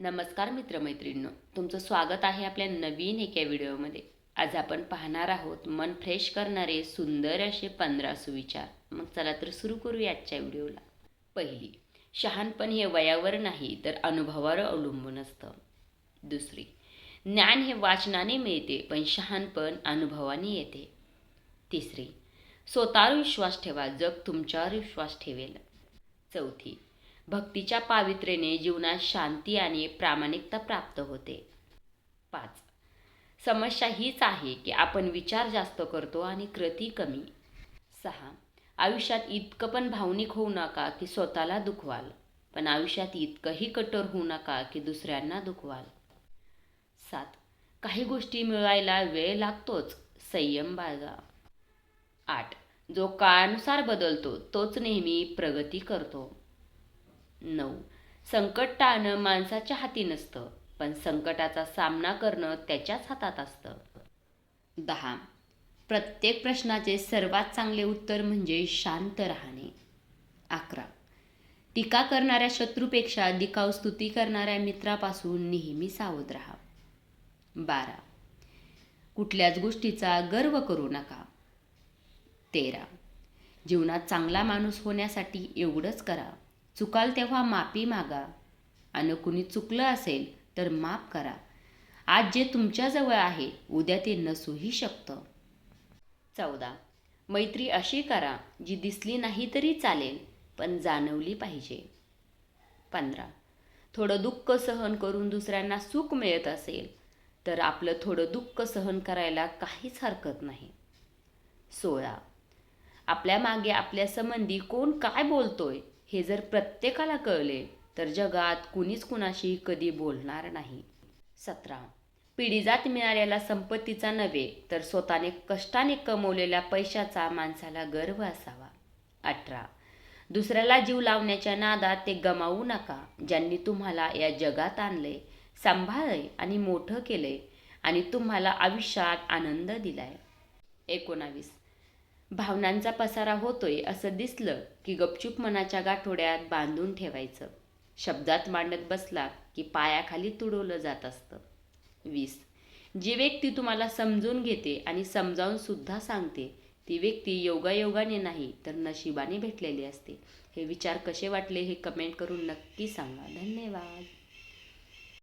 नमस्कार मित्रमैत्रिणींनो तुमचं स्वागत आहे आपल्या नवीन एका व्हिडिओमध्ये. आज आपण पाहणार आहोत मन फ्रेश करणारे सुंदर असे पंधरा सुविचार. मग चला तर सुरू करूया आजच्या व्हिडिओला. पहिली शहाणपण हे वयावर नाही तर अनुभवावर अवलंबून असतं. दुसरी ज्ञान हे वाचनाने मिळते पण शहाणपण अनुभवाने येते. तिसरी स्वतःवर विश्वास ठेवा जग तुमच्यावर विश्वास ठेवेल. चौथी भक्तीच्या पावित्र्याने जीवनात शांती आणि प्रामाणिकता प्राप्त होते. पाच. समस्या हीच आहे की आपण विचार जास्त करतो आणि कृती कमी. सहा. आयुष्यात इतकं पण भावनिक होऊ नका की स्वतःला दुखवाल पण आयुष्यात इतकंही कठोर होऊ नका की दुसऱ्यांना दुखवाल. सात. काही गोष्टी मिळवायला वेळ लागतोच संयम बाळगा. आठ. जो काळानुसार बदलतो तोच नेहमी प्रगती करतो. नऊ. संकट टाळणं माणसाच्या हाती नसतं पण संकटाचा सामना करणं त्याच्याच हातात असतं. दहा. प्रत्येक प्रश्नाचे सर्वात चांगले उत्तर म्हणजे शांत राहणे. अकरा. टीका करणाऱ्या शत्रूपेक्षा दिखाऊ स्तुती करणाऱ्या मित्रापासून नेहमी सावध राहा. बारा. कुठल्याच गोष्टीचा गर्व करू नका. तेरा. जीवनात चांगला माणूस होण्यासाठी एवढंच करा. चुकाल तेव्हा माफी मागा. आणि कुणी चुकलं असेल तर माफ करा. आज जे तुमच्याजवळ आहे उद्या ते नसूही शकतं. चौदा. मैत्री अशी करा जी दिसली नाही तरी चालेल पण जाणवली पाहिजे. पंधरा. थोडं दुःख सहन करून दुसऱ्यांना सुख मिळत असेल तर आपलं थोडं दुःख सहन करायला काहीच हरकत नाही. सोळा. आपल्या मागे आपल्या संबंधी कोण काय बोलतोय हे जर प्रत्येकाला कळले तर जगात कुणीच कुणाशी कधी बोलणार नाही. सतरा. पिढीजात मिळालेला संपत्तीचा नव्हे तर स्वतःने कष्टाने कमवलेल्या पैशाचा माणसाला गर्व असावा. अठरा. दुसऱ्याला जीव लावण्याच्या नादात ते गमावू नका ज्यांनी तुम्हाला या जगात आणले सांभाळले आणि मोठं केले आणि तुम्हाला आयुष्यात आनंद दिलाय. एकोणावीस. भावनांचा पसारा होतोय असं दिसलं की गपचूप मनाच्या गाठोड्यात बांधून ठेवायचं. शब्दात मांडत बसला की पायाखाली तुडवलं जात असतं. वीस. जी व्यक्ती तुम्हाला समजून घेते आणि समजावून सुद्धा सांगते ती व्यक्ती योगायोगाने नाही तर नशिबाने भेटलेली असते. हे विचार कसे वाटले हे कमेंट करून नक्की सांगा. धन्यवाद.